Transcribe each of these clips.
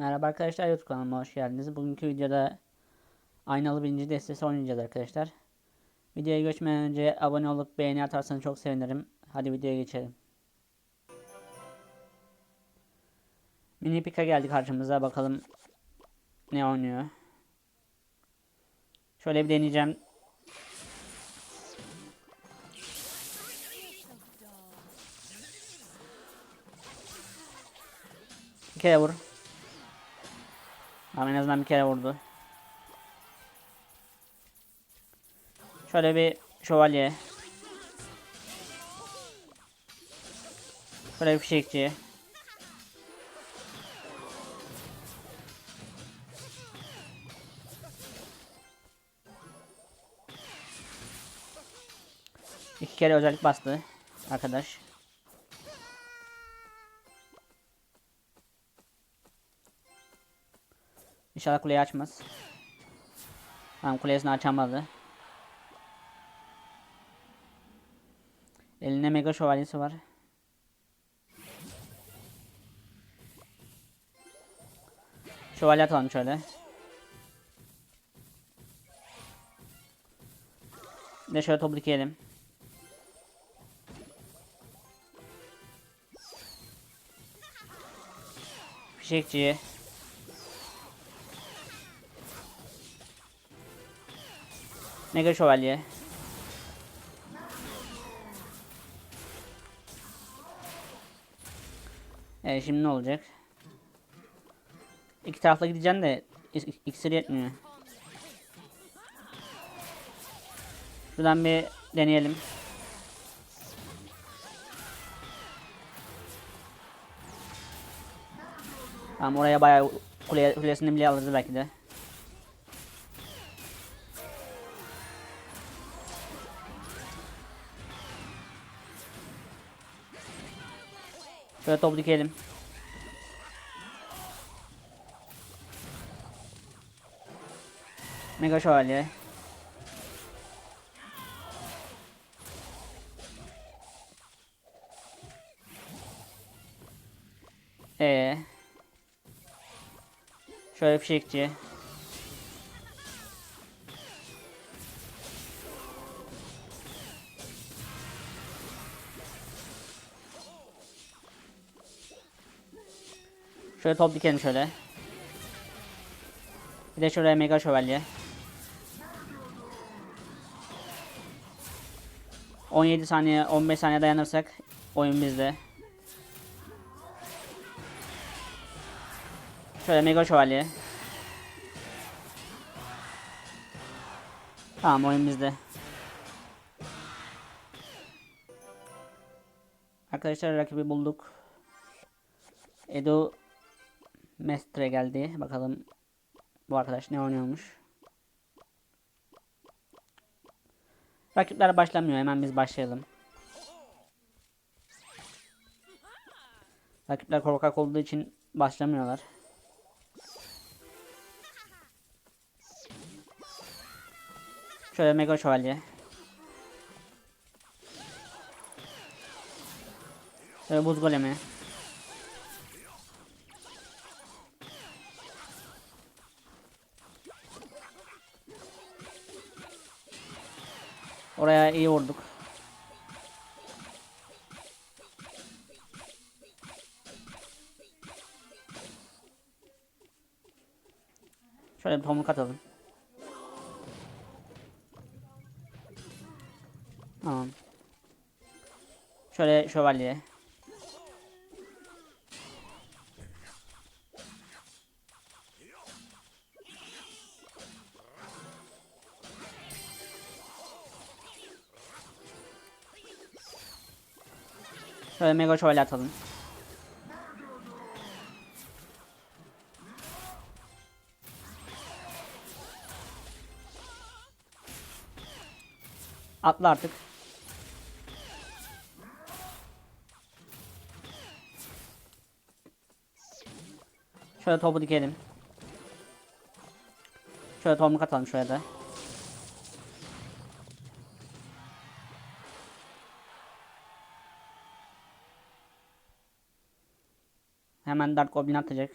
Merhaba arkadaşlar YouTube kanalıma hoş geldiniz. Bugünkü videoda aynalı birinci destesi oynayacağız arkadaşlar. Videoya geçmeden önce abone olup beğeni atarsanız çok sevinirim. Hadi videoya geçelim. Mini Pika geldi karşımıza bakalım ne oynuyor. Şöyle bir deneyeceğim. Bir kere vur. Tamam en azından bir kere vurdu. Şöyle bir şövalye. Şöyle bir fişekçi. İki kere özellik bastı arkadaş. İnşallah kuleyi açmaz. Tamam kulesini açamadı. Elinde mega şövalyesi var. Şövalye atalım şöyle. De şöyle topu dikelim. Mega şövalye. Evet şimdi ne olacak? İki tarafla gideceğim de ik- iksir yetmiyor. Şuradan bir deneyelim. Tamam oraya bayağı kule, kulesini bile alırız belki de. Şöyle topu dikelim. Mega şövalye. Ee. Şöyle fişekçi. Şöyle top dikelim şöyle. Bir de şuraya mega şövalye. 17 saniye 15 saniye dayanırsak oyun bizde. Şöyle mega şövalye. Tamam oyun bizde. Arkadaşlar rakibi bulduk. Edo Mestre geldi. Bakalım bu arkadaş ne oynuyormuş. Rakipler başlamıyor. Hemen biz başlayalım. Rakipler korkak olduğu için başlamıyorlar. Şöyle mega şövalye. Şöyle buz golemi. Oraya iyi vurduk. Şöyle bir tomruk atalım. Tamam. Şöyle şövalye. Şöyle mega şövalye atalım. Atla artık. Şöyle topu dikelim. Şöyle tomruk atalım şöyle de. Hemen Dark Goblin atacak.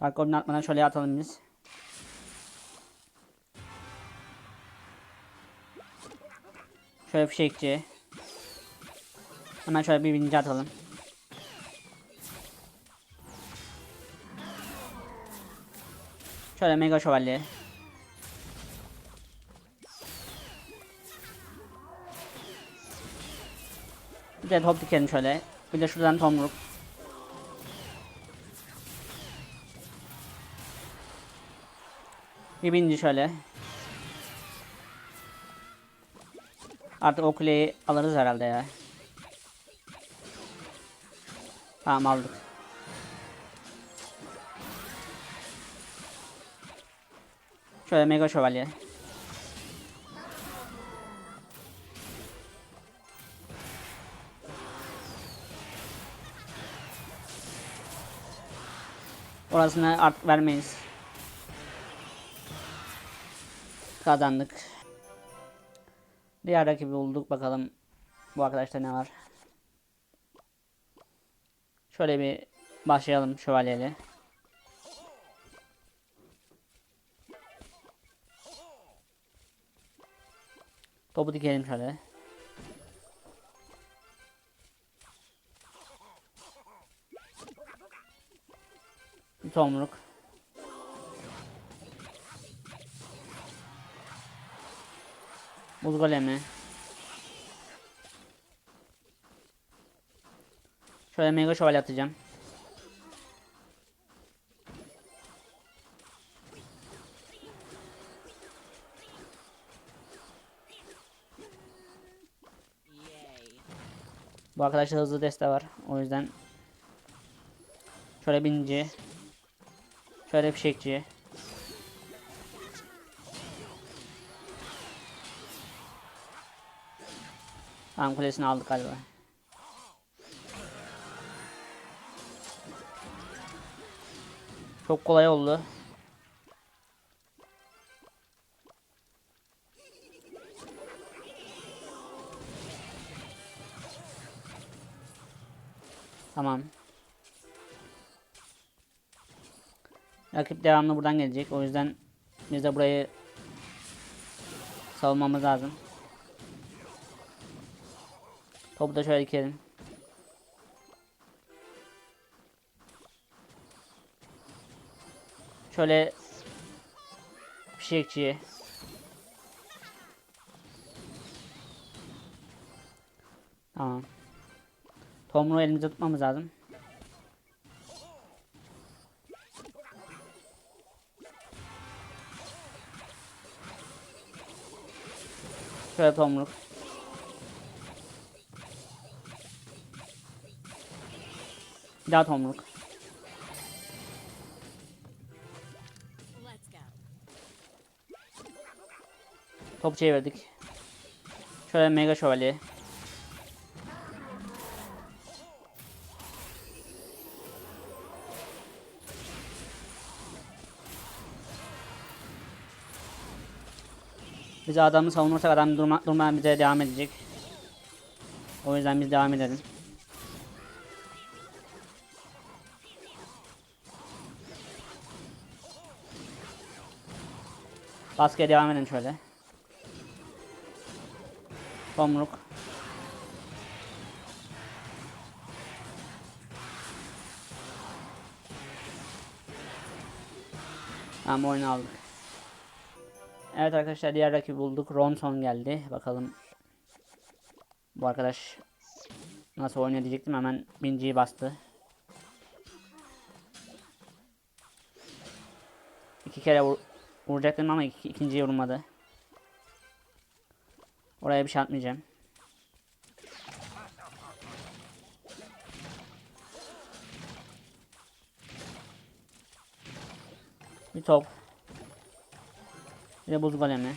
Dark Goblin atmadan şöyle atalım biz. Şöyle fişekçi. Hemen şöyle bir birinci atalım. Şöyle mega şövalye. Bir de top dikelim şöyle. Bir de şuradan tomruk. Bir bininci şöyle. Artık o kuleyi alırız herhalde ya. Tamam aldık. Şöyle mega şövalye. Orasını artık vermeyiz. Kazandık. Diğer rakibi bulduk bakalım bu arkadaşta ne var. Şöyle bir başlayalım şövalyeyle. Topu dikelim şöyle. Tomruk. Buz golemi. Şöyle mega şövalye atacağım. Bu arkadaşta hızlı deste var. O yüzden şöyle binci. Şöyle fişekçi. Tamam kulesini aldık galiba. Çok kolay oldu. Tamam. Rakip devamlı buradan gelecek. O yüzden biz de burayı savunmamız lazım. Topu da şöyle dikelim. Şöyle fişekçiye. Tamam. Tomruğu elimizde tutmamız lazım. Şöyle tomruk. Bir daha tomruk. Let's go. Top çevirdik. Şöyle mega şövalye. Biz adamı savunursak adam durma, durmadan bize devam edecek. O yüzden biz devam edelim. Baskıya devam edin şöyle. Tomruk. Tamam oyunu aldık. Evet arkadaşlar diğer rakibi bulduk. Ronson geldi. Bakalım bu arkadaş nasıl oynuyor diyecektim. Hemen binciyi bastı. İki kere vur vuracaktım ama iki, ikinciye vurmadı. Oraya bir şey atmayacağım. Bir top. De buz golemi.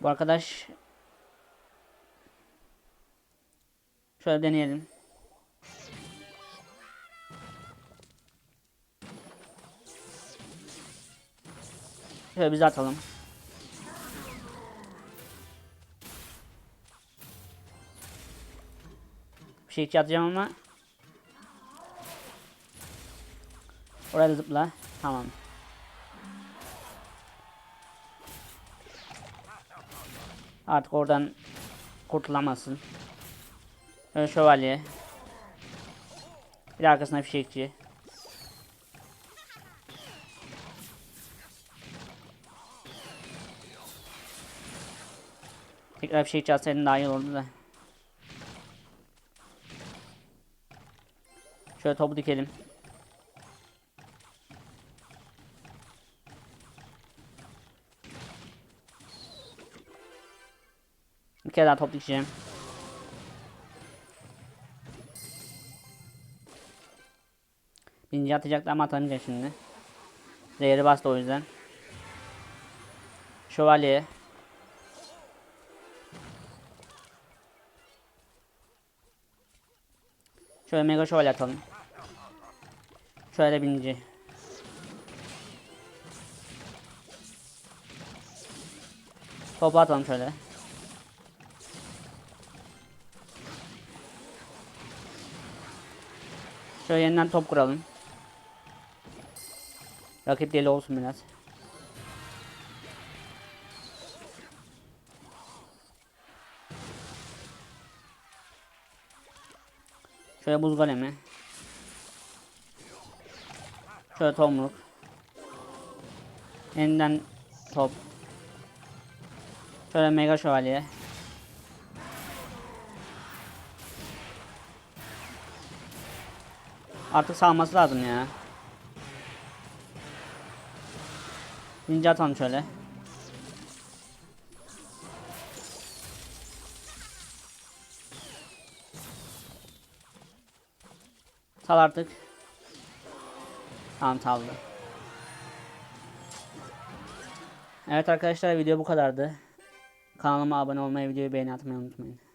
Bu arkadaş şöyle deneyelim. Şöyle bize atalım. Şey atacağım ama Oraya da zıpla. Tamam. Artık oradan kurtulamazsın. Şöyle şövalye. Bir de arkasına fişekçi. Tekrar fişekçi atsaydın daha iyi olurdu da. Şöyle topu dikelim. Bir kere daha top dikeceğim. Birinci atacaktı ama atamayacak şimdi. Zehri bastı o yüzden. Şövalye. Şöyle mega şövalye atalım. Şöyle birinci. Topu atalım şöyle. Şöyle yeniden top kuralım. Rakip deli olsun biraz. Şöyle buz golemi. Şöyle tomruk. Yeniden top. Şöyle mega şövalye. Artık salması lazım ya. Ninja atalım şöyle. Sal artık. Tamam. Evet arkadaşlar video bu kadardı. Kanalıma abone olmayı, videoyu beğeni atmayı unutmayın.